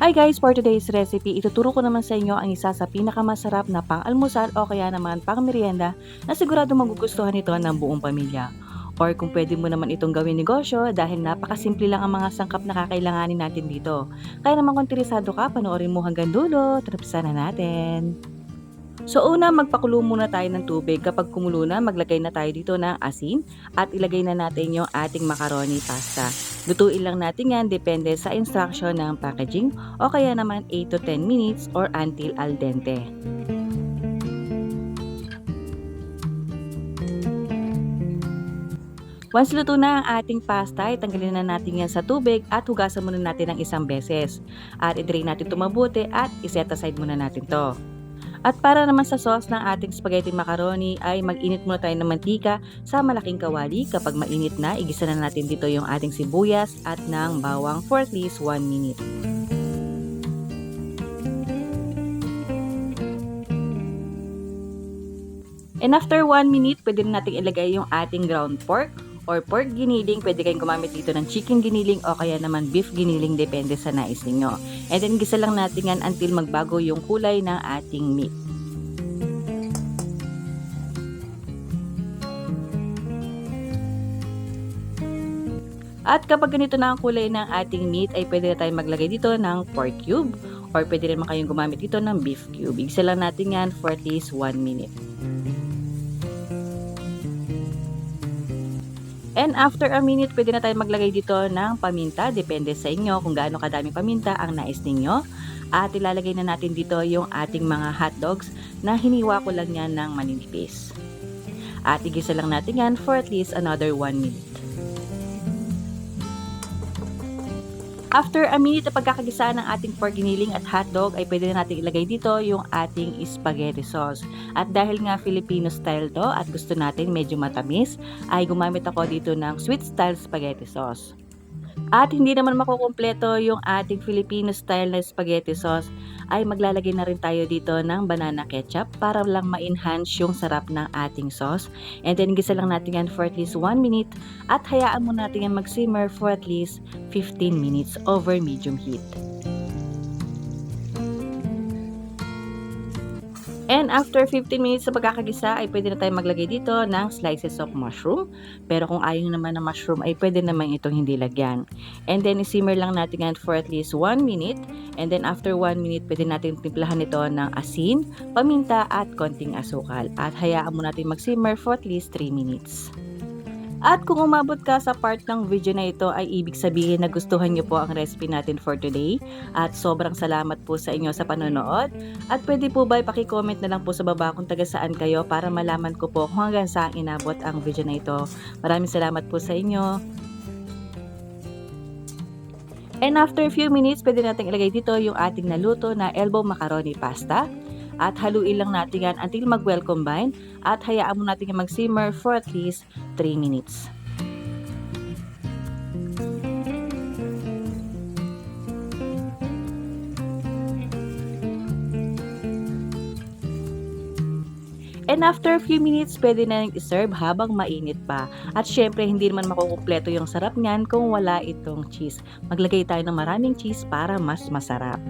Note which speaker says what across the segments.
Speaker 1: Hi guys! For today's recipe, ituturo ko naman sa inyo ang isa sa pinakamasarap na pang-almusal o kaya naman pang-merienda na sigurado magugustuhan ito ng buong pamilya. Or kung pwede mo naman itong gawin negosyo dahil napakasimple lang ang mga sangkap na kakailanganin natin dito. Kaya naman kung interesado ka, panoorin mo hanggang dulo, trapsa na natin. So una, magpakulo muna tayo ng tubig. Kapag kumulo na, maglagay na tayo dito ng asin at ilagay na natin yung ating macaroni pasta. Lutuin lang natin yan depende sa instruction ng packaging o kaya naman 8 to 10 minutes or until al dente. Once luto na ang ating pasta, itanggalin na natin yan sa tubig at hugasan muna natin ng isang beses. At i-drain natin ito mabuti at iset aside muna natin to. At para naman sa sauce ng ating spaghetti macaroni ay mag-init muna tayo ng mantika sa malaking kawali. Kapag mainit na, igisa na natin dito yung ating sibuyas at ng bawang for at least 1 minute. And after 1 minute, pwede na natin ilagay yung ating ground pork or pork giniling. Pwede kayong gumamit dito ng chicken giniling o kaya naman beef giniling depende sa nais ninyo. And then gisa lang natin yan until magbago yung kulay ng ating meat. At kapag ganito na ang kulay ng ating meat ay pwede na tayong maglagay dito ng pork cube or pwede rin kayong gumamit dito ng beef cube. Igisa lang natin yan for at least 1 minute. And after a minute, pwede na tayo maglagay dito ng paminta. Depende sa inyo kung gaano kadaming paminta ang nais ninyo. At ilalagay na natin dito yung ating mga hot dogs na hiniwa ko lang yan ng maninipis. At igisa lang natin yan for at least another 1 minute. After a minute na pagkakagisa ng ating pork giniling at hotdog ay pwede na natin ilagay dito yung ating spaghetti sauce. At dahil nga Filipino style to at gusto natin medyo matamis, ay gumamit ako dito ng sweet style spaghetti sauce. At hindi naman makukumpleto yung ating Filipino style na spaghetti sauce ay maglalagay na rin tayo dito ng banana ketchup para lang ma-enhance yung sarap ng ating sauce. And then gisa lang natin yan for at least 1 minute at hayaan mo natin yan mag-simmer for at least 15 minutes over medium heat. And after 15 minutes sa pagkakagisa ay pwede na tayo maglagay dito ng slices of mushroom. Pero kung ayaw naman ng mushroom ay pwede naman itong hindi lagyan. And then isimmer lang natin yan for at least 1 minute. And then after 1 minute pwede natin timplahan ito ng asin, paminta at konting asukal. At hayaan mo natin mag-simmer for at least 3 minutes. At kung umabot ka sa part ng video na ito ay ibig sabihin na gustuhan niyo po ang recipe natin for today. At sobrang salamat po sa inyo sa panonood. At pwede po ba ipaki-comment na lang po sa baba kung taga saan kayo para malaman ko po kung hanggang saan inabot ang video na ito. Maraming salamat po sa inyo. And after a few minutes, pwede natin ilagay dito yung ating naluto na elbow macaroni pasta. At haluin lang natin yan until mag-well combine at hayaan mo natin yung mag-simmer for at least 3 minutes. And after a few minutes, pwede na nang iserve habang mainit pa. At syempre, hindi naman makukumpleto yung sarap niyan kung wala itong cheese. Maglagay tayo ng maraming cheese para mas masarap.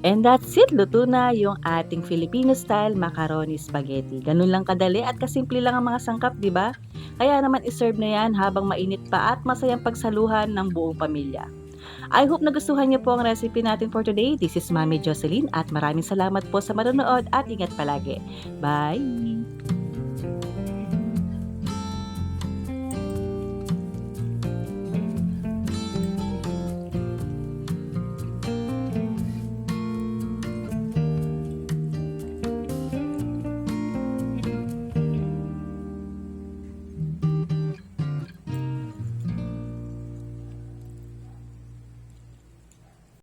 Speaker 1: And that's it, luto na yung ating Filipino-style macaroni spaghetti. Ganun lang kadali at kasimple lang ang mga sangkap, di ba? Kaya naman iserve na yan habang mainit pa at masayang pagsaluhan ng buong pamilya. I hope nagustuhan niyo po ang recipe natin for today. This is Mami Jocelyn at maraming salamat po sa manonood at ingat palagi. Bye!